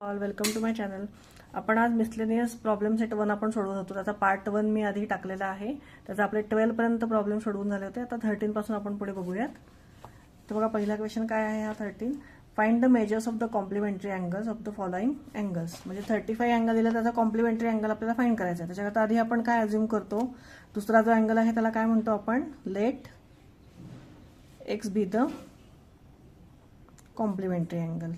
All welcome to my channel आपण आज miscellaneous problem set one आपण सोडवत होतो. त्याचा पार्ट वन मी आधी टाकलेला आहे. त्याचा आपले ट्वेल्व पर्यंत प्रॉब्लेम सोडवून झाले होते. आता थर्टीन पासून आपण पुढे बघूयात. तर बघा पहिला क्वेश्चन काय आहे हा thirteen find the measures of the complementary angles of the following angles म्हणजे थर्टी फाईव्ह अँगल दिला त्याचा कॉम्प्लिमेंटरी अँगल आपल्याला फाईंड करायचा आहे. त्याच्याकरता आधी आपण काय अज्युम करतो? दुसरा जो अँगल आहे त्याला काय म्हणतो आपण? Let x be the complementary angle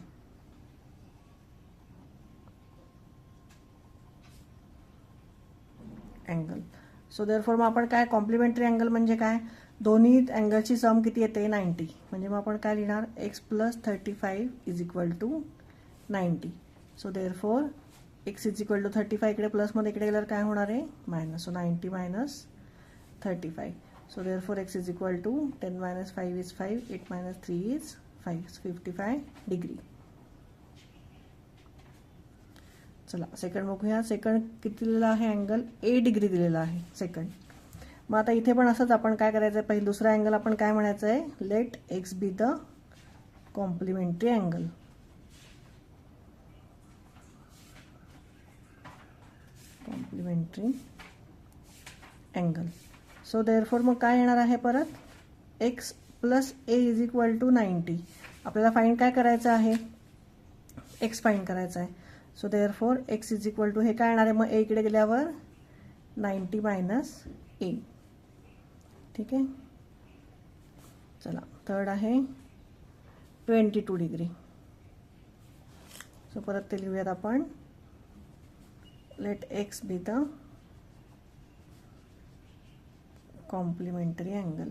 angle so therefore मग आपण काय कॉम्प्लिमेंटरी अँगल म्हणजे काय? दोन्ही अँगलची सम किती येते? नाईन्टी म्हणजे मग आपण काय लिहिणार? X plus thirty five is equal to ninety so therefore x is equal to thirty five इकडे प्लसमध्ये इकडे गेल्यावर काय होणार आहे? Minus so ninety minus thirty five so therefore x is equal to ten minus five is five eight minus three is five fifty five degree चला second बघूया. Second किती दिलेला आहे अँगल ए डिग्री दिलेला आहे. सेकंड मग आता इथे पण असंच आपण काय करायचं आहे पहिले दुसरा अँगल आपण काय म्हणायचं आहे let x be the complementary angle complementary angle so therefore मग काय येणार आहे परत? X plus a is equal to ninety आपल्याला फाईन काय करायचं आहे? एक्स फाईंड करायचं आहे. So therefore x is equal to हे काय येणार आहे? मग ए इकडे गेल्यावर नाईन्टी मायनस ए ठीक आहे? चला थर्ड आहे. Twenty two degree. सो परत ते लिहूयात आपण. Let x be the complementary angle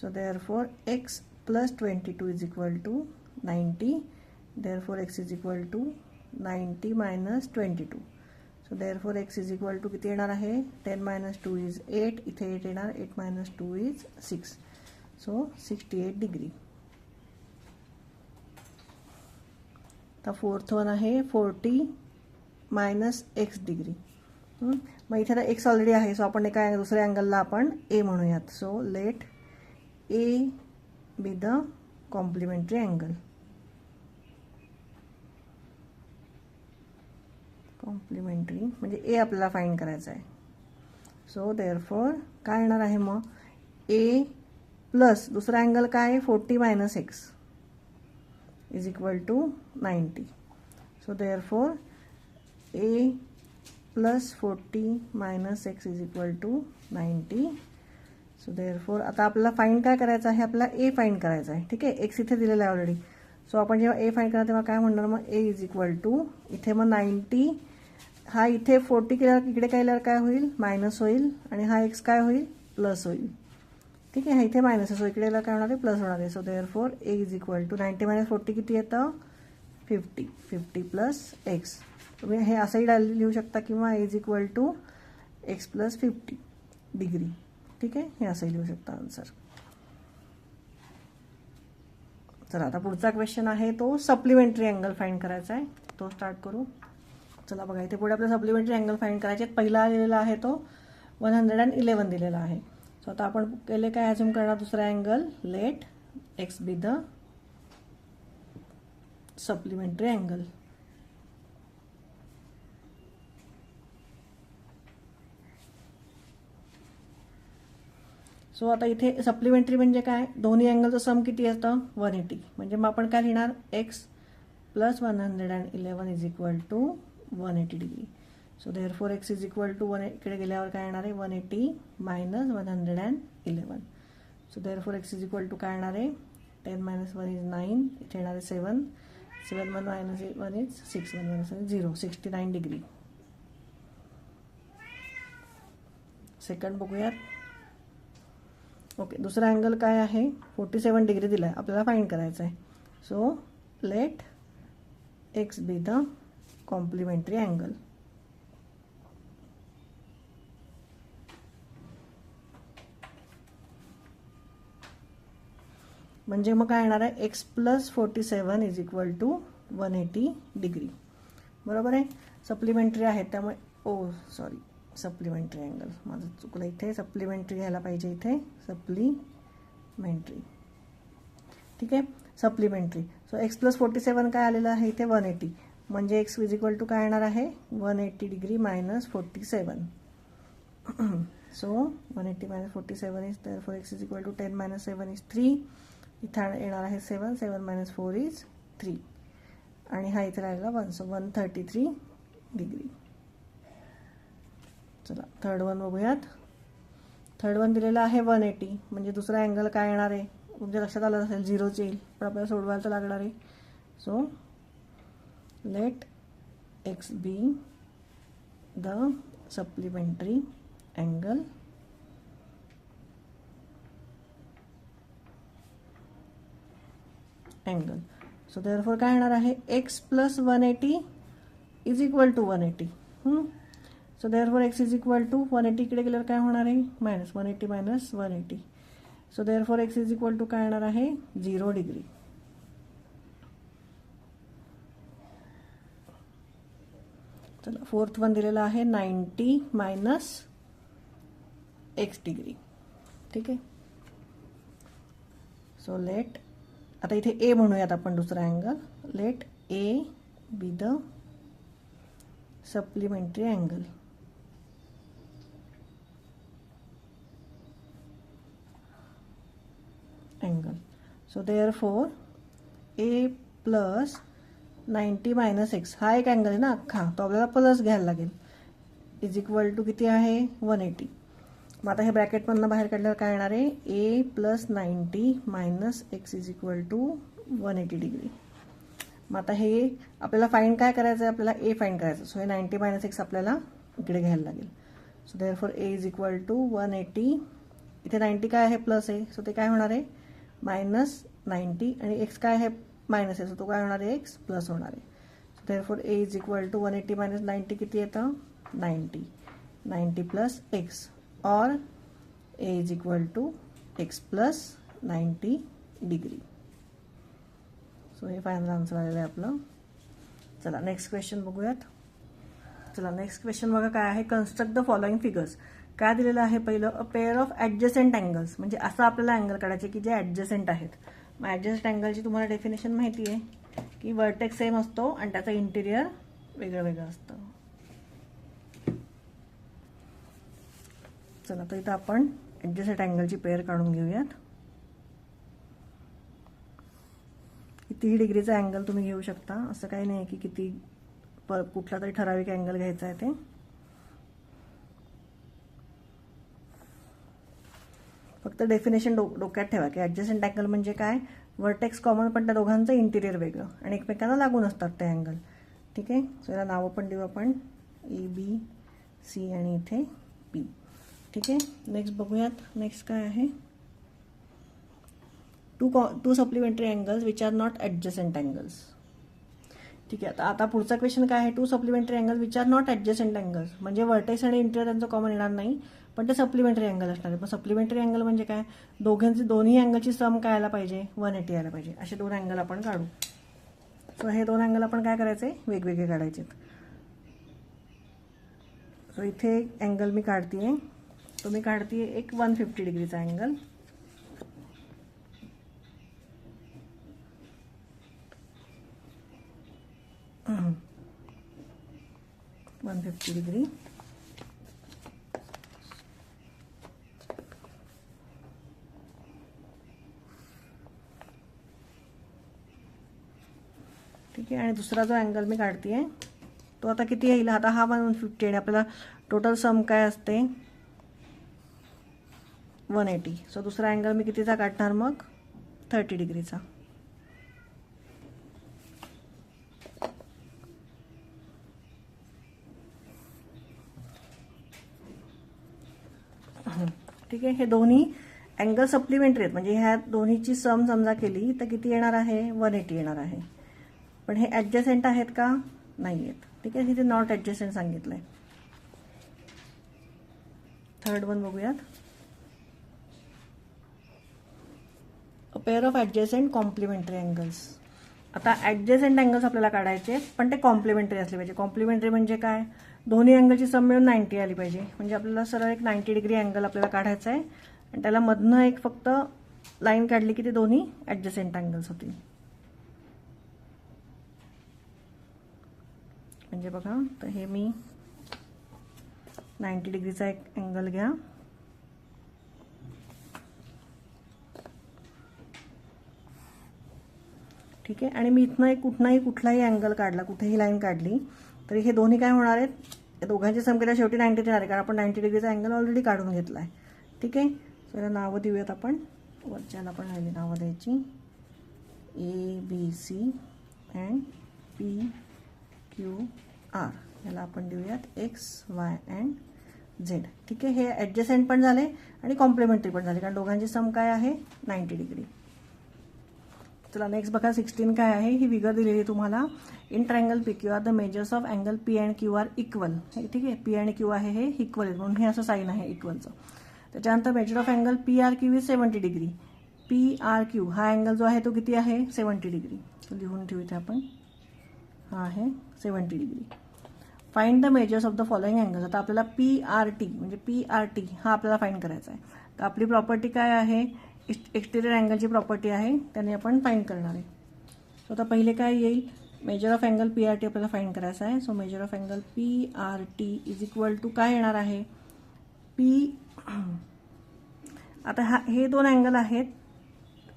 so therefore x plus 22 is equal to 90 therefore x is equal to 90 minus 22 so therefore x is equal to किती येणार आहे? 10 minus 2 is 8 इथे 8 येणार 8 minus 2 is 6 so 68 degree आता fourth one आहे 40 minus x degree मग इथे आता एक्स ऑलरेडी आहे सो आपण एका दुसऱ्या अँगलला आपण ए म्हणूयात. So let a be the complementary angle complementary म्हणजे ए आपल्याला फाईंड करायचं आहे. सो देअरफॉर काय येणार आहे मग? ए प्लस दुसरा अँगल काय आहे? Forty minus x is equal to ninety so therefore a plus forty minus x is equal to ninety so therefore आता आपल्याला फाईन काय करायचं आहे? आपला ए फाईन करायचं आहे. ठीक आहे? एक्स इथे दिलेला आहे ऑलरेडी सो आपण जेव्हा ए फाईन करणार तेव्हा काय म्हणणार? मग ए इज इक्वल टू इथे मग नाईन्टी हा इथे फोर्टी केल्यावर इकडे केल्यावर काय होईल? मायनस होईल. आणि हा एक्स काय होईल? प्लस होईल. ठीक आहे? हा इथे मायनस आहे. सो इकडे काय होणार आहे? प्लस होणार आहे. So therefore a is equal to ninety minus forty किती येतं? फिफ्टी फिफ्टी प्लस एक्स तुम्ही हे असंही लिहू शकता किंवा a is equal to x plus fifty degree ठीक आहे? हे असंही लिहू शकता आन्सर चला आता पुढचा क्वेश्चन आहे तो सप्लिमेंटरी अँगल फाईंड करायचा आहे. तो स्टार्ट करू. चला बघा इथे पुढे आपल्याला सप्लिमेंटरी अँगल फाईंड करायचे. पहिला दिलेला आहे तो वन हंड्रेड अँड इलेवन दिलेला आहे. सो आता आपण केले काय? अजून करणार दुसरा angle let x be the supplementary angle so आता इथे सप्लिमेंटरी म्हणजे काय? दोन्ही अँगलचं सम किती असतं वन एटी म्हणजे मग आपण काय लिहिणार? X plus one hundred and eleven is equal to one eighty degree so therefore x is equal to one इकडे गेल्यावर काय येणार आहे? One eighty minus one hundred and eleven so therefore x is equal to काय येणार आहे? Ten minus one is nine इथे येणार आहे seven seven one minus one is six one minus one zero sixty nine degree second बघूयात. Okay दुसरा angle काय आहे? फोर्टी सेवन डिग्री दिला आहे आपल्याला फाईंड करायचं आहे so let x be the complementary angle म्हणजे मग काय येणार आहे? X plus forty seven is equal to one eighty degree बरोबर आहे? सप्लिमेंटरी आहेत त्यामुळे oh, oh sorry supplementary angle माझं चुकलं इथे सप्लिमेंटरी घ्यायला पाहिजे इथे. सप्लिमेंटरी ठीक आहे? Supplementary so x plus forty seven काय आलेलं आहे इथे? वन एटी म्हणजे एक्स इज इक्वल टू काय येणार आहे? One eighty degree minus forty seven so one eighty minus forty seven is तर fore x is equal to ten minus seven is three इथं येणार आहे seven seven minus four is three आणि हा इथे राहिला one so one thirty three degree चला third one बघूयात. थर्ड वन दिलेलं आहे वन एटी म्हणजे दुसरा अँगल काय येणार आहे? तुमच्या लक्षात आलं असेल झिरोच येईल. पण आपल्याला सोडवायला तर लागणार आहे. So let x be the supplementary angle angle so therefore काय येणार आहे? X plus one eighty is equal to one eighty so therefore x is equal to one eighty इकडे गेल्यावर काय होणार आहे? Minus one eighty minus one eighty so therefore x is equal to काय येणार आहे? झिरो डिग्री चला fourth one दिलेलं आहे नाईन्टी मायनस एक्स डिग्री ठीक आहे? सो लेट आता इथे ए म्हणूयात आपण दुसरा angle let a be the supplementary angle angle so therefore a plus ninety minus x हा एक अँगल आहे ना अख्खा. तो आपल्याला प्लस घ्यायला लागेल. इज इक्वल टू किती आहे? वन एटी मग आता हे ब्रॅकेटमधनं बाहेर काढल्यावर काय येणार आहे? A plus ninety minus x is equal to one eighty degree मग आता हे आपल्याला फाईंड काय करायचं आहे आपल्याला ए फाईंड करायचं सो हे नाईन्टी मायनस एक्स आपल्याला इकडे घ्यायला लागेल. So therefore a is equal to one eighty इथे नाईन्टी काय आहे? प्लस आहे. सो ते काय होणार आहे? मायनस नाईन्टी आणि एक्स काय आहे? मायनस आहे. सो तो काय होणार आहे? एक्स प्लस होणार आहे. So there a is equal to one eighty minus ninety किती येतं? नाईन्टी नाईन्टी प्लस एक्स और a is equal to x plus ninety degree so हे फायनल आन्सर आलेलं आहे आपलं. चला नेक्स्ट क्वेश्चन बघूयात. चला नेक्स्ट क्वेश्चन बघा काय आहे? कन्स्ट्रक्ट द फॉलोइंग फिगर्स काय दिलेलं आहे पहिलं? A pair of adjacent angles म्हणजे असं आपल्याला अँगल काढायचे की जे ॲडजसेंट आहेत. मग ॲडजस्ट अँगलची तुम्हाला डेफिनेशन माहिती आहे की वर्टेक्स सेम असतो आणि त्याचं इंटिरियर वेगळं वेगळं असतं. चला तर इथं आपण ॲडजसेंट अँगलची पेअर काढून घेऊयात. कितीही डिग्रीचा अँगल तुम्ही घेऊ शकता. असं काही नाही की किती प कुठला तरी ठराविक अँगल घ्यायचा आहे ते. फक्त डेफिनेशन डो डोक्यात ठेवा की ॲडजस्टंट अँगल म्हणजे काय? वर्टेक्स कॉमन पण त्या दोघांचं इंटिरियर वेगळं आणि एकमेकांना लागून असतात ते अँगल ठीक आहे? सो याला नावं पण देऊ आपण. ए बी सी आणि इथे पी ठीक आहे? नेक्स्ट बघूयात. नेक्स्ट काय आहे? Two co two supplementary angles which are not adjacent angles ठीक आहे? आता आता पुढचा क्वेश्चन काय आहे? Two supplementary angle which are not adjacent angles म्हणजे वर्टेक्स आणि इंटिरियर त्यांचं कॉमन येणार नाही. पण ते सप्लिमेंटरी अँगल असणार आहे. पण सप्लिमेंटरी अँगल म्हणजे काय? दोघांची दोन्ही अँगलची सम काय यायला पाहिजे. वन एटी यायला पाहिजे. असे दोन अँगल आपण काढू. सो हे दोन अँगल आपण काय करायचे? वेगवेगळे काढायचे. सो इथे एक अँगल मी काढते तो मी काढते एक वन फिफ्टी डिग्रीचा अँगल वन फिफ्टी डिग्री ठीक आहे आणि दुसरा जो अँगल मी काढते आहे तो आता किती येईल? आता हा वन फिफ्टी आणि आपल्याला टोटल सम काय असते? वन एटी सो दुसरा अँगल मी कितीचा काढणार मग? थर्टी डिग्रीचा ठीक आहे हे दोन्ही अँगल सप्लिमेंटरी आहेत. म्हणजे ह्या दोन्हीची सम समजा केली तर किती येणार आहे? वन एटी येणार आहे. पण हे ॲडजसेंट आहेत का? नाही आहेत ठीक आहे? तिथे नॉट ॲडजसेंट सांगितलं आहे थर्ड वन बघूयात. A pair of adjacent complementary angles आता ॲडजसेंट अँगल्स आपल्याला काढायचे पण ते कॉम्प्लिमेंटरी असले पाहिजे. कॉम्प्लिमेंटरी म्हणजे काय? दोन्ही अँगलची सम मिळून नाईन्टी आली पाहिजे. म्हणजे आपल्याला सरळ एक नाईन्टी डिग्री अँगल आपल्याला काढायचा आहे आणि त्याला मधनं एक फक्त लाईन काढली की ते दोन्ही ॲडजसेंट अँगल्स होतील. म्हणजे बघा तर हे मी नाईंटी डिग्रीचा एक अँगल घ्या. ठीक आहे? आणि मी इथनं एक कुठलाही कुठलाही अँगल काढला कुठेही लाईन काढली तरी हे दोन्ही काय होणार आहेत? या दोघांची संख्या शेवटी नाईंटी येणार आहे कारण आपण नाईंटी डिग्रीचा अँगल ऑलरेडी काढून घेतला आहे. ठीक आहे? सो याला नावं देऊयात आपण. वरच्याला पण राहिली नावं द्यायची. A B C and P Q R याला आपण देऊयात एक्स वाय अँड झेड ठीक आहे? हे ॲडजसेंट पण झाले आणि कॉम्प्लिमेंटरी पण झाले. कारण दोघांची सम काय आहे? नाईंटी डिग्री चला नेक्स्ट बघा सिक्स्टीन काय आहे? ही विगर दिलेली आहे तुम्हाला. In triangle P Q R the measures of angle P and Q R equal हे ठीक आहे? पी अँड क्यू आहे हे इक्वल आहे. म्हणून हे असं साईन आहे इक्वलचं त्याच्यानंतर measure of angle P R Q is seventy degree P R Q हा अँगल जो आहे तो किती आहे? सेवन्टी डिग्री लिहून ठेवू इथे आपण. हा आहे seventy degree find the measures of the following angles आता आपल्याला पी आर टी म्हणजे पी आर टी हा आपल्याला फाईंड करायचा आहे. तर आपली प्रॉपर्टी काय आहे? एक्सटेरियर अँगलची प्रॉपर्टी आहे त्याने आपण फाईंड करणार आहे. सो आता पहिले काय येईल? Measure of angle P R T आपल्याला फाईंड करायचा आहे. So measure of angle P R T is equal to काय येणार आहे? पी आता हा हे दोन अँगल आहेत.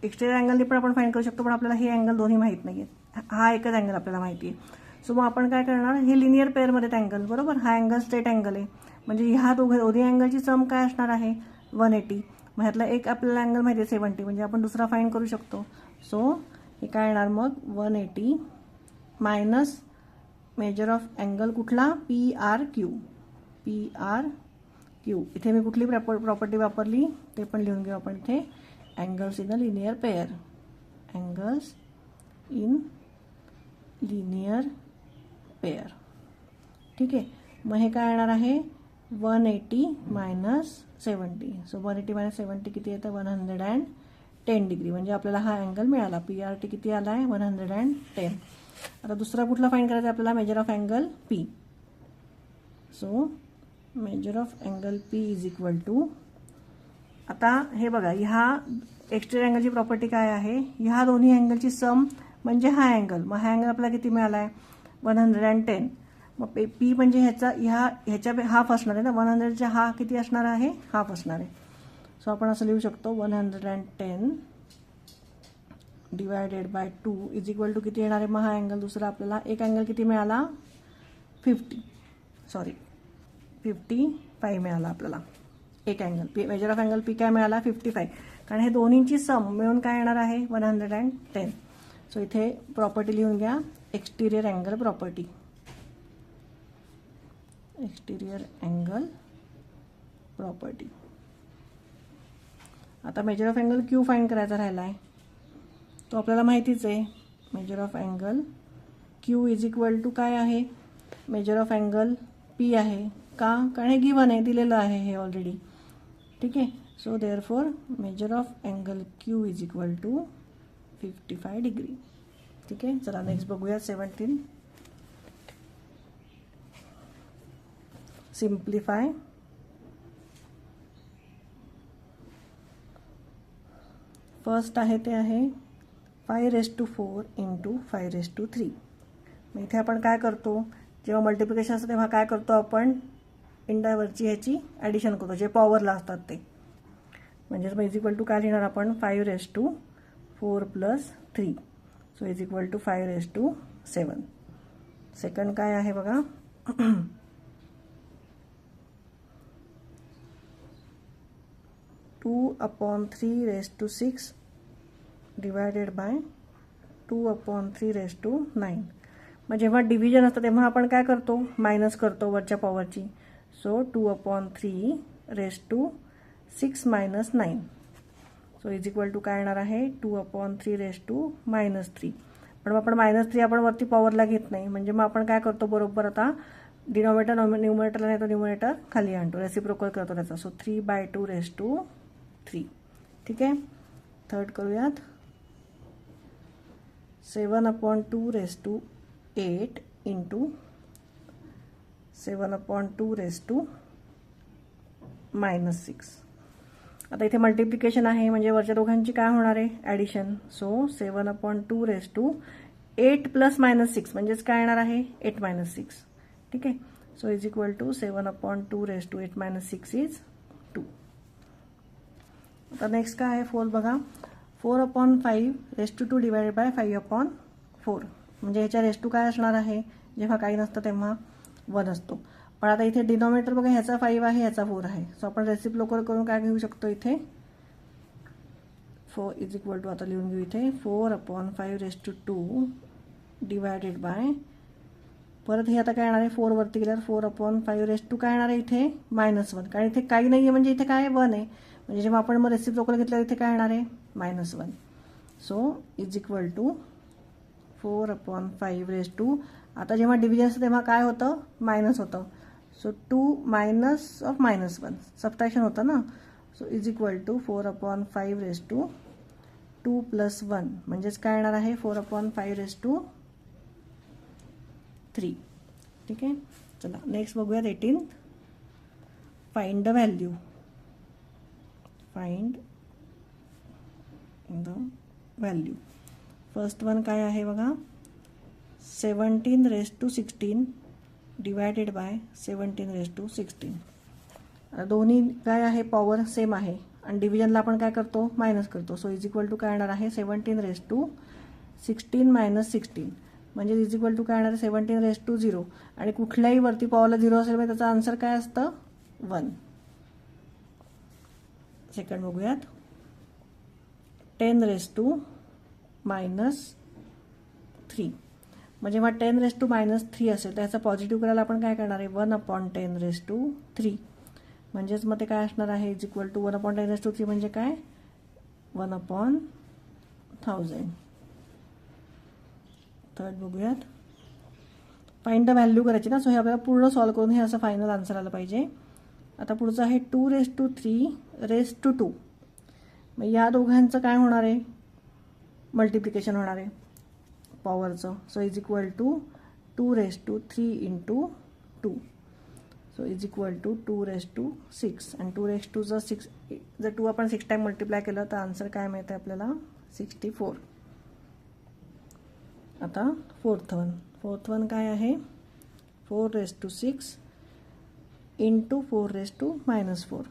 एक्सटेरियर अँगलने पण आपण फाईंड करू शकतो पण आपल्याला हे अँगल दोन्ही माहीत नाही आहेत हा एकच अँगल आपल्याला माहिती आहे सो मग आपण काय करणार? हे लिनियर पेअरमध्ये अँगल बरोबर? हा अँगल स्ट्रेट अँगल आहे. म्हणजे ह्या दोघं दोन्ही अँगलची सम काय असणार आहे? वन एटी मग ह्यातला एक आपल्याला अँगल माहिती आहे सेवन्टी म्हणजे आपण दुसरा फाईंड करू शकतो. सो हे काय येणार मग? One eighty minus measure of angle कुठला? P R Q P R Q इथे मी कुठली प्रॉपर प्रॉपर्टी वापरली? ते पण लिहून घेऊ आपण इथे. Angles in a linear pair angles in linear pair ठीक हे? येणार आहे one eighty minus seventy so one eighty minus seventy येतं one hundred and ten degree आपल्याला हा अँगल मिळाला. पी आर टी किती आला आहे? वन हंड्रेड अँड टेन आता दुसरा कुठला फाईंड करायचा आपल्याला measure of angle P so measure of angle P is equal to आता हे बघा ह्या एक्सटेरियर अँगलची प्रॉपर्टी काय आहे? ह्या दोन्ही अँगलची सम म्हणजे हा अँगल मग हा अँगल आपल्याला किती मिळाला आहे वन हंड्रेड अँड टेन मग पे पी म्हणजे ह्याचा ह्या ह्याच्या हाफ असणार आहे ना? वन हंड्रेडच्या हा किती असणार आहे? हाफ असणार आहे. सो आपण असं लिहू शकतो one hundred and ten divided by two is equal to किती येणार आहे? मग हा अँगल दुसरा आपल्याला एक अँगल किती मिळाला? फिफ्टी सॉरी फिफ्टी फाय मिळाला आपल्याला. एक angle P measure of angle P काय मिळाला? फिफ्टी फाईव्ह कारण हे दोन्हींची सम मिळून काय येणार आहे? One hundred and ten so इथे प्रॉपर्टी लिहून घ्या. Exterior angle property exterior angle property आता measure of angle Q find करायचा राहिला आहे तो आपल्याला माहितीच आहे. Measure of angle Q is equal to काय आहे? मेजर ऑफ अँगल पी आहे. का? कारण हे गिवन आहे दिलेलं आहे हे ऑलरेडी ठीक आहे? So therefore measure of angle Q is equal to fifty five degree ठीक आहे? चला नेक्स्ट बघूया सेवन्टीन सिम्प्लिफाय फर्स्ट आहे ते आहे five raise to four into five raise to three मग इथे आपण काय करतो? जेव्हा मल्टिप्लिकेशन असतं तेव्हा काय करतो आपण? इंडावरची ह्याची ॲडिशन करतो जे पॉवरला असतात ते. म्हणजेच मग इज इक्वल टू काय लिहिणार आपण? Five raise to four plus three so is equal to five raise to seven second काय आहे बघा? Two upon three raise to six divided by two upon three raise to nine मग जेव्हा division असतं तेव्हा आपण काय करतो? मायनस करतो वरच्या पॉवरची so two upon three raise to six minus nine so is equal to काय येणार आहे? Two upon three raise to minus three पण मग आपण मायनस थ्री आपण वरती पॉवरला घेत नाही. म्हणजे मग आपण काय करतो बरोबर आता? डिनॉमिनेटर न्युमिनेटरला नाही तर न्युमिनेटर खाली आणतो. रेसिप्रोकल करतो त्याचा. So three by two raise to three ठीक आहे? थर्ड करूयात. Seven upon two raise to eight into seven upon two raise to minus six. आता इथे मल्टिप्लिकेशन आहे म्हणजे वरच्या दोघांची काय होणार आहे? Addition so seven upon two raise to eight plus minus six म्हणजेच काय येणार आहे? Eight minus six. ठीक आहे? So is equal to seven upon two raise to eight minus six is two. आता नेक्स्ट काय आहे? फोर बघा. Four upon five raise to two two divided by five upon म्हणजे ह्याच्या रेस टू काय असणार आहे? जेव्हा काही नसतं तेव्हा वन असतो. पण आता इथे डिनॉमिनेटर बघा ह्याचा फाईव्ह आहे ह्याचा फोर आहे. सो आपण रेसिप लोकर करून काय घेऊ शकतो इथे? फोर इज इक्वल टू आता लिहून घेऊ इथे. Four upon five raise to two two divided परत हे आता काय येणार आहे? फोर वरती गेल्यावर four upon five raise to काय येणार आहे इथे? मायनस वन कारण इथे काही नाही आहे म्हणजे इथे काय वन आहे. म्हणजे जेव्हा आपण मग रेसिप लोकर घेतल्यावर इथे काय येणार आहे? Minus one so is equal to four upon five raise to आता जेव्हा डिव्हिजन असतं तेव्हा काय होतं? मायनस होतं. So two minus of minus one subtraction होतं ना? So is equal to four upon five raise to two plus one म्हणजेच काय येणार आहे? Four upon five raise to three ठीक आहे? चला नेक्स्ट बघूयात eighteen find the value find the value first one काय आहे बघा? Seventeen raise to sixteen divided by seventeen raise to sixteen दोन्ही काय आहे? पॉवर सेम आहे. आणि डिव्हिजनला आपण काय करतो? मायनस करतो. सो इज इक्वल टू काय येणार आहे? Seventeen raise to sixteen minus sixteen म्हणजे इज इक्वल टू काय येणार आहे? सेवन्टीन रेस टू झिरो आणि कुठल्याही वरती पॉवरला झिरो असेल म्हणजे त्याचा आन्सर काय असतं? वन सेकंड बघूयात. Ten raise to minus three मग जेव्हा ten raise to minus three असेल तर ह्याचा पॉझिटिव्ह करायला आपण काय करणार आहे? One upon ten raise to three म्हणजेच मग ते काय असणार आहे? Is equal to one upon ten raise to three म्हणजे काय? वन अपॉन थाउजंड थर्ड बघूयात. फाईंड द व्हॅल्यू करायची ना? सो हे आपल्याला पूर्ण सॉल्व करून हे असं फायनल आन्सर आलं पाहिजे. आता पुढचं आहे two raise to three raise to two मग या दोघांचं काय होणार आहे? मल्टिप्लिकेशन होणार आहे. पॉवरचं so is equal to two raise to three into two so is equal to two raise to six आणि टू रेस टू जर सिक्स जर टू आपण सिक्स टाईम मल्टिप्लाय केलं तर आन्सर काय मिळतं आपल्याला? सिक्स्टी फोर आता फोर्थ वन फोर्थ वन काय आहे? Four raise to six into four raise to minus four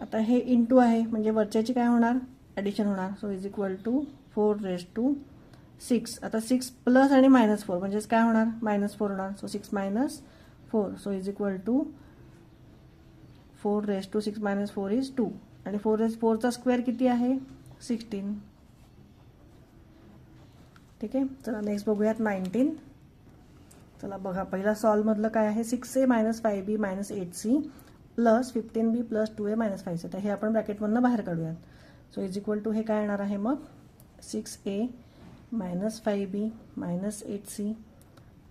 आता हे इंटू आहे. म्हणजे वरच्याची काय होणार? ॲडिशन होणार. So is equal to four raise to six. आता सिक्स प्लस आणि मायनस फोर. म्हणजेच काय होणार? मायनस फोर होणार. So six minus four. So is equal to four raise to six minus four is two आणि four raise फोरचा square किती आहे? सिक्स्टीन ठीक आहे? चला नेक्स्ट बघूयात नाईन्टीन चला बघा. पहिला सॉल्वमधलं काय आहे? Six A minus five B minus eight C plus fifteen B plus two A minus five C तर हे आपण ब्रॅकेटमधनं बाहेर काढूयात. सो इज इक्वल टू हे काय येणार आहे मग? Six A minus five B minus eight C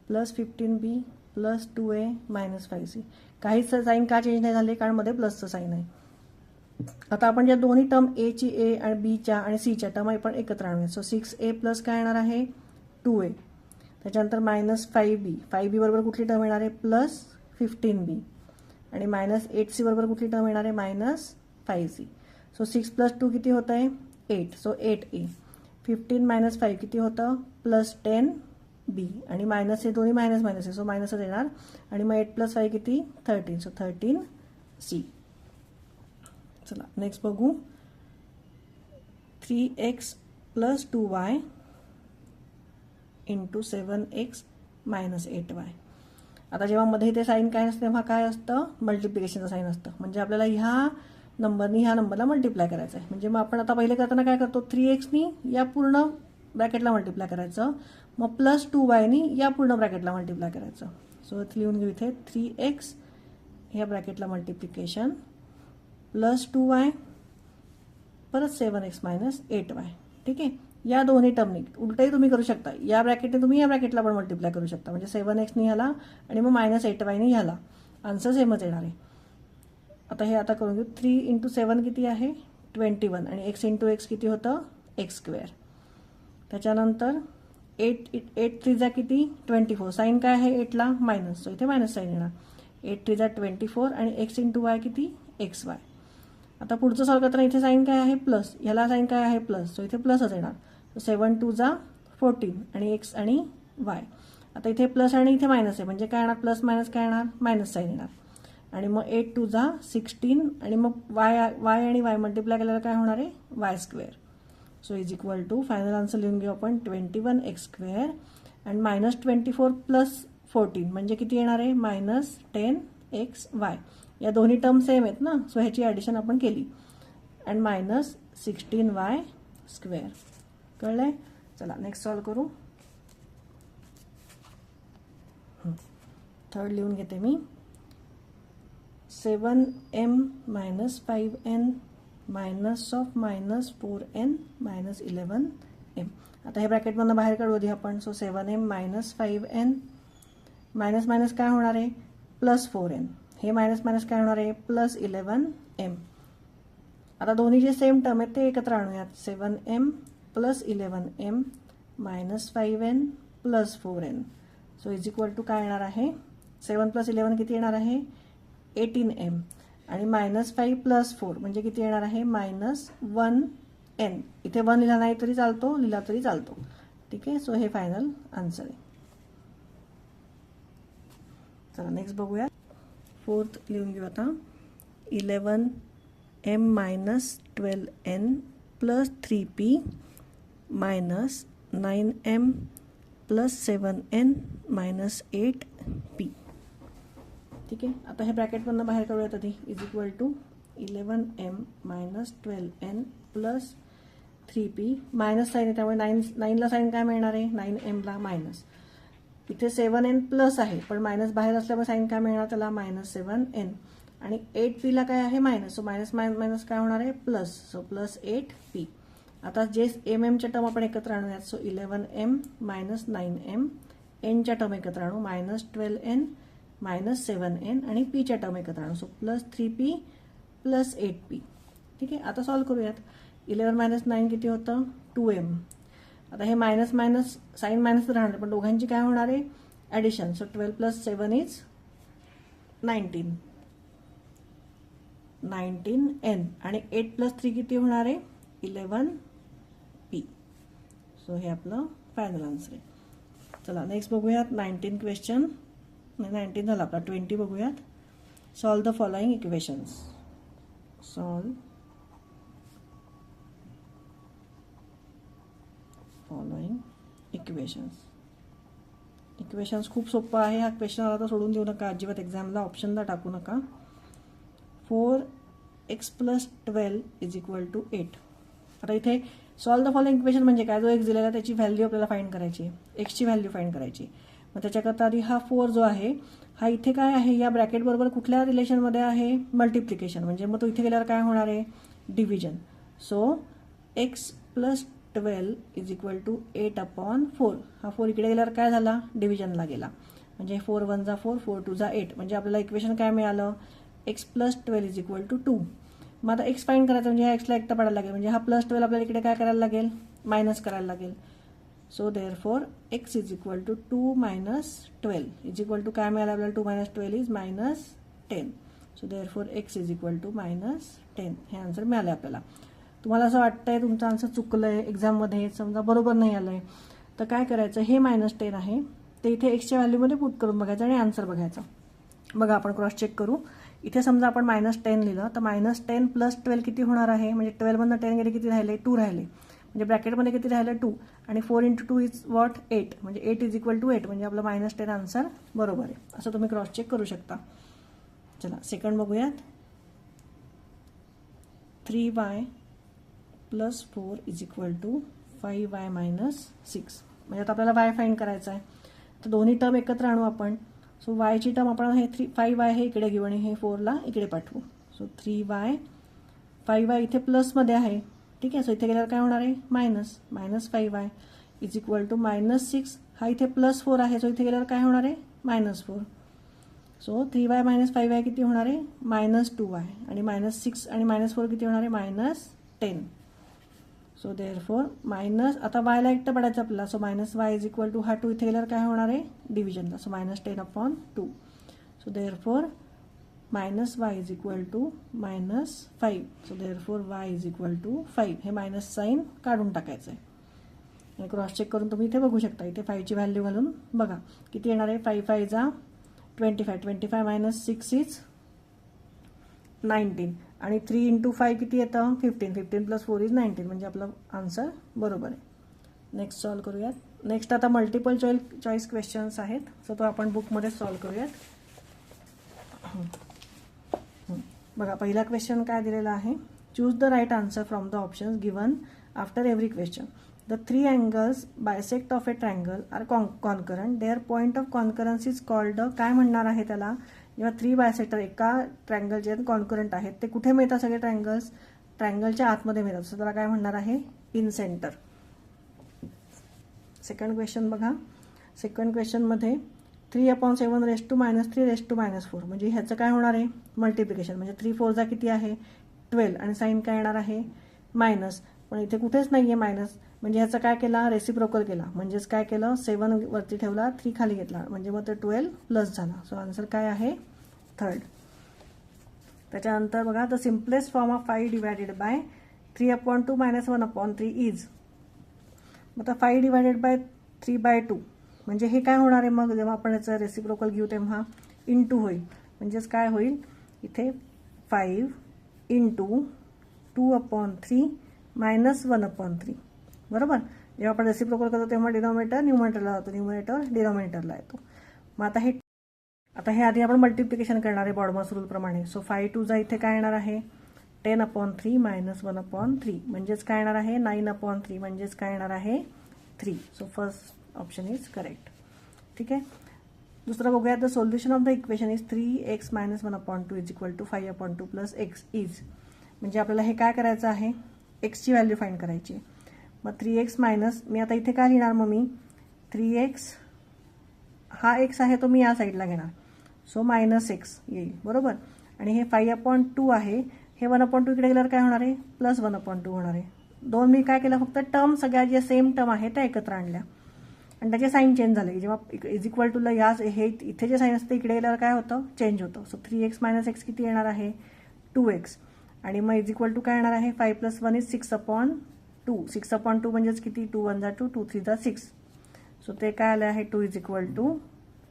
plus fifteen B plus two A minus five C काहीच साईन का चेंज नाही झाले? कारण मध्ये प्लसचं साईन आहे. आता आपण ज्या दोन्ही टर्म एची ए आणि बीच्या आणि सीच्या टर्म आपण एकत्र आणूया. सो सिक्स ए प्लस काय येणार आहे? टू ए त्याच्यानंतर minus five B five B बरोबर कुठली टर्म येणार आहे? प्लस फिफ्टीन बी आणि मायनस एट सी बरोबर कुठली टर्म येणार आहे? Minus five C so six plus two किती होत आहे eight so eight A fifteen minus five किती होतं? प्लस टेन बी आणि मायनस हे दोन्ही मायनस मायनस आहे. सो मायनसच येणार. आणि मग एट प्लस फाईव्ह किती? थर्टीन सो थर्टीन सी चला नेक्स्ट बघू. Three X plus two Y into seven X minus eight Y आता जेव्हा मध्ये ते साईन काय असतं तेव्हा काय असतं? मल्टिप्लिकेशनचं साईन असतं. म्हणजे आपल्याला ह्या नंबरनी ह्या नंबरला मल्टिप्लाय करायचं आहे. म्हणजे मग आपण आता पहिले करताना काय करतो? थ्री एक्सनी या पूर्ण ब्रॅकेटला मल्टिप्लाय करायचं. मग प्लस टू वायनी या पूर्ण ब्रॅकेटला मल्टिप्लाय करायचं. सो लिहून घेऊ इथे. थ्री एक्स ह्या ब्रॅकेटला मल्टिप्लिकेशन प्लस टू वाय परत seven X minus eight Y ठीक आहे? या दोन्ही टर्मनी उलटही तुम्ही करू शकता. या ब्रॅकेटने तुम्ही या ब्रॅकेटला पण मल्टिप्लाय करू शकता. म्हणजे सेवन एक्सनी ह्याला आणि मग मायनस एट वायनी ह्याला. आन्सर सेमच येणार आहे. आता हे आता करून घेऊ. थ्री इंटू सेवन किती आहे? Twenty one. आणि एक्स इंटू एक्स किती होतं? X square. त्याच्यानंतर एट एट थ्रीजा किती? Twenty four. साईन काय आहे एटला? मायनस. सो इथे मायनस साईन येणार. एट थ्रीजा ट्वेंटी फोर आणि एक्स इंटू वाय किती? एक्स वाय आता पुढचं सॉल्व करताना इथे साईन काय आहे? प्लस. ह्याला साईन काय आहे? प्लस. सो इथे प्लसच येणार. सो सेवन टू जा फोर्टीन आणि एक्स आणि वाय आता इथे प्लस आणि इथे मायनस आहे. म्हणजे काय येणार? प्लस मायनस काय येणार? मायनस साईन येणार. आणि मग एट टू जा सिक्स्टीन आणि मग वाय वाय आणि वाय मल्टिप्लाय केल्यावर काय होणार आहे? Y square so is equal to final answer लिहून घेऊ आपण. Twenty one X square and minus twenty four plus fourteen म्हणजे किती येणार आहे? मायनस टेन एक्स वाय या दोन्ही टर्म सेम आहेत ना? सो ह्याची ॲडिशन आपण केली. And minus sixteen Y square कळलं आहे चला नेक्स्ट सॉल्व करू. थर्ड लिहून घेते मी. Seven M minus five N minus of minus four N minus eleven M. आता हे ब्रॅकेटमधनं बाहेर काढू आधी आपण. So seven M minus five N minus minus काय होणार आहे? Plus four N. हे मायनस मायनस काय होणार आहे? Plus eleven M. आता दोन्ही जे सेम टर्म आहेत ते एकत्र आणूयात. Seven M plus eleven M minus five N plus four N. So is equal to काय येणार आहे? सेवन प्लस इलेवन किती येणार आहे? Eighteen M. आणि मायनस फाईव्ह प्लस फोर म्हणजे किती येणार आहे? मायनस वन एन इथे वन लिहिला नाही तरी चालतो लिहिला तरी चालतो. ठीक आहे? सो हे फायनल आन्सर आहे. चला नेक्स्ट बघूया. फोर्थ लिहून घेऊ आता. Eleven m minus twelve n plus three p minus nine m plus seven n minus eight p ठीक आहे. आता हे ब्रॅकेटमधनं बाहेर काढूयात आधी. Is equal to eleven m minus twelve n plus three p minus sign आहे. त्यामुळे नाईन नाईनला साईन काय मिळणार आहे? नाईन एमला मायनस इथे सेवन एन प्लस आहे. पण मायनस बाहेर असल्यामुळे साईन काय मिळणार? त्याला मायनस सेवन एन आणि एट पीला काय आहे? Minus so minus minus minus काय होणार आहे? Plus so plus eight p आता जे एम एमच्या टर्म आपण एकत्र आणूयात. So eleven m minus nine m एनच्या term एकत्र आणू. Minus twelve n minus seven n आणि पीच्या टर्म एकत्र आणू. So plus three p plus eight p. ठीक आहे? आता सॉल्व्ह करूयात. इलेवन मायनस नाईन किती होतं? Two m. आता हे मायनस मायनस साईन मायनस तर राहणार पण दोघांची काय होणार आहे? Addition so twelve plus seven is nineteen nineteen n आणि एट प्लस थ्री किती होणार आहे? इलेवन पी सो हे आपलं फायनल आन्सर आहे. चला नेक्स्ट बघूयात. नाईन्टीन क्वेश्चन नाईन्टीन झालं आपला ट्वेंटी बघूयात solve the following equations solve following equations equations खूप सोपं आहे, हा क्वेश्चन आला तर सोडून देऊ नका, अजिबात एक्झामला ऑप्शनला टाकू नका. Four x plus twelve is equal to eight आता इथे सॉल्व द फॉलोइंग इक्वेशन म्हणजे जो एक्स दिलेला त्याची व्हॅल्यू आपल्याला फाईंड करायची एक्सची व्हॅल्यू फाईंड करायची मग त्याच्याकरता आधी हा फोर जो आहे हा इथे काय आहे? या ब्रॅकेटबरोबर कुठल्या रिलेशनमध्ये आहे? मल्टिप्लिकेशन म्हणजे मग तो इथे गेल्यावर काय होणार आहे? Division so x plus twelve is equal to eight upon four हा फोर इकडे गेल्यावर काय झाला? डिव्हिजनला गेला. म्हणजे फोर वन जा फोर फोर टू जा एट म्हणजे आपल्याला इक्वेशन काय मिळालं? X plus twelve is equal to two मग आता एक्स फाईंड करायचं म्हणजे ह्या एक्सला एकटा पडायला लागेल. म्हणजे हा प्लस ट्वेल्व आपल्याला इकडे काय करायला लागेल? मायनस करायला लागेल. So therefore x is equal to two minus twelve is equal to काय मिळालं आपल्याला two minus twelve is minus ten so therefore x is equal to minus ten हे आन्सर मिळालं आपल्याला. तुम्हाला असं वाटतंय तुमचं आन्सर चुकलं आहे एक्झाममध्ये समजा बरोबर नाही आलं आहे तर काय करायचं? हे मायनस टेन आहे. ते इथे एक्सच्या व्हॅल्यूमध्ये पुट करून बघायचं आणि आन्सर बघायचा. बघा आपण क्रॉस चेक करू. इथे समजा आपण मायनस टेन लिहिलं तर मायनस टेन प्लस ट्वेल्व किती होणार आहे? म्हणजे ट्वेल्वमधनं टेन गेले किती राहिले? टू राहिले. म्हणजे ब्रॅकेटमध्ये किती राहिलं? टू आणि four into two is what eight म्हणजे eight is equal to eight म्हणजे आपलं मायनस टेन आन्सर बरोबर आहे. असं तुम्ही क्रॉस चेक करू शकता. चला सेकंड बघूयात. Three y plus four is equal to five y minus six म्हणजे आता आपल्याला वाय फाईंड करायचा आहे. तर दोन्ही टर्म एकत्र आणू आपण. सो वायची टर्म आपण हे थ्री फाईव्ह वाय हे इकडे घेऊ आणि हे फोरला इकडे पाठवू. So three y five y इथे प्लसमध्ये आहे. ठीक आहे? सो इथे गेल्यावर काय होणार आहे? Minus minus five y is equal to minus six हा इथे प्लस फोर आहे. सो इथे गेल्यावर काय होणार आहे? Minus four so three y minus five y किती होणार आहे? मायनस टू वाय आणि मायनस सिक्स आणि मायनस फोर किती होणार आहे? Minus ten so therefore minus आता वायला एकटं पडायचं आपला so minus y is equal to हा टू इथे गेल्यावर काय होणार आहे? डिव्हिजनला so minus ten upon two so therefore minus y is equal to minus five so therefore y is equal to five हे मायनस साईन काढून टाकायचं आहे आणि क्रॉस चेक करून तुम्ही इथे बघू शकता. इथे फायची व्हॅल्यू घालून बघा. किती येणार आहे? फाईव्ह फाय जा twenty five twenty five minus six is nineteen आणि थ्री इंटू फाय किती येतं? Fifteen fifteen plus four is nineteen म्हणजे आपलं आन्सर बरोबर आहे. नेक्स्ट सॉल्व करूयात. नेक्स्ट आता मल्टिपल चॉईस चॉईस क्वेश्चन्स आहेत. सो तो आपण बुकमध्ये सॉल्व करूयात. बघा पहिला क्वेश्चन काय दिलेला आहे? Choose the right answer from the options given after every question the three angles bisect of a triangle are con concurrent their point of concurrence is called काय म्हणणार आहे त्याला? जेव्हा थ्री बायसेक्टर एका ट्रँगल जे कॉन्करंट आहेत ते कुठे मिळतात सगळे ट्रँगल्स ट्रँगलच्या आतमध्ये मिळतात. सो त्याला काय म्हणणार आहे? इन सेंटर सेकंड क्वेश्चन बघा. Second क्वेश्चनमध्ये three upon seven raise two minus three raise two minus four म्हणजे ह्याचं काय होणार आहे? मल्टिप्लिकेशन म्हणजे थ्री फोरचा किती आहे? ट्वेल्व आणि साईन काय येणार आहे? मायनस पण इथे कुठेच नाही आहे मायनस म्हणजे ह्याचं काय केला? रेसिप्रोकल केला. म्हणजेच काय केलं? सेवन वरती ठेवला थ्री खाली घेतला. म्हणजे मग ते ट्वेल्व प्लस झाला. सो आन्सर काय आहे? थर्ड त्याच्यानंतर बघा the simplest form of five divided by three upon two minus one upon three is मग आता five divided by three by two म्हणजे हे काय होणार आहे मग? जेव्हा आपण याचं रेसिप्रोकल घेऊ तेव्हा इन टू होईल. म्हणजेच काय होईल? इथे five into two upon three minus one upon three बरोबर? जेव्हा आपण रेसिप्रोकल करतो तेव्हा डिनॉमिनेटर न्यूमिनेटरला जातो. न्यूमिनेटर डिनॉमिनेटरला येतो. मग आता हे आता हे आधी आपण मल्टिप्लिकेशन करणार आहे बॉडमॉस रूलप्रमाणे सो फाईव्ह टूचा इथे काय येणार आहे? Ten upon three minus one upon three म्हणजेच काय येणार आहे? नाईन अपॉन थ्री म्हणजेच काय येणार आहे? Three so first option is correct ठीक आहे? दुसरं बघूया. The solution of the equation is three x minus one upon two is equal to five upon two plus x is म्हणजे आपल्याला हे काय करायचं आहे? एक्सची व्हॅल्यू फाईंड करायची आहे. मग थ्री एक्स मायनस मी आता इथे काय लिहिणार मग मी थ्री एक्स हा एक्स आहे तो मी या साईडला घेणार. सो मायनस एक्स येईल. बरोबर? आणि हे फाईव्ह अपॉईंट टू आहे. हे वन अपॉन टू इकडे गेल्यावर काय होणार आहे? प्लस वन अपॉईंट टू होणार आहे. दोन मी काय केलं? फक्त टर्म सगळ्या ज्या सेम टर्म आहे त्या एकत्र आणल्या. आणि त्याचे साईन चेंज झाले जेव्हा इज इक्वल टूला या हे इथे जे साईन असतं इकडे गेल्यावर काय होतं? चेंज होतं. So three x minus x किती येणार आहे? टू एक्स आणि मग इज इक्वल टू काय येणार आहे? Five plus one is six upon two six upon two म्हणजेच किती? टू वन जा टू टू थ्री जा सिक्स सो ते काय आलं आहे? Two is equal to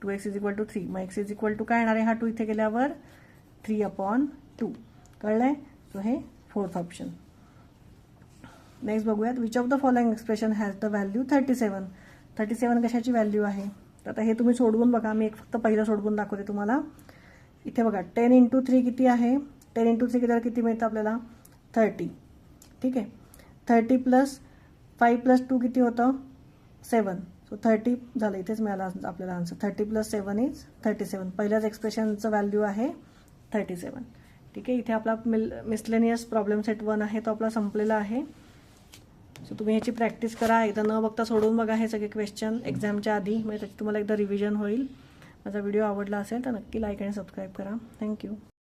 two x is equal to three मग एक्स इज इक्वल टू काय येणार आहे? हा टू इथे गेल्यावर थ्री अपॉन टू कळलंय? सो हे फोर्थ ऑप्शन नेक्स्ट बघूयात. Which of the following expression has the value thirty seven thirty seven कशाची व्हॅल्यू आहे? तर आता हे तुम्ही सोडवून बघा. मी एक फक्त पहिलं सोडवून दाखवते तुम्हाला. इथे बघा टेन इंटू थ्री किती आहे? टेन इंटू थ्री किती किती मिळतं आपल्याला? थर्टी ठीक आहे? Thirty plus five plus two किती होतं? सेवन सो थर्टी झालं. इथेच मिळाला आपल्याला answer thirty plus seven is thirty seven पहिल्याच एक्सप्रेशनचं व्हॅल्यू आहे थर्टी सेवन ठीक आहे? इथे आपला मिल मिसलेनियस प्रॉब्लेम सेट वन आहे. तो आपला संपलेला आहे. सो तुम्ही ह्याची प्रॅक्टिस करा. एकदा न बघता सोडून बघा हे सगळे क्वेश्चन एक्झामच्या आधी. म्हणजे त्याची तुम्हाला एकदा रिव्हिजन होईल. माझा व्हिडिओ आवडला असेल तर नक्की लाईक आणि सबस्क्राईब करा. थँक्यू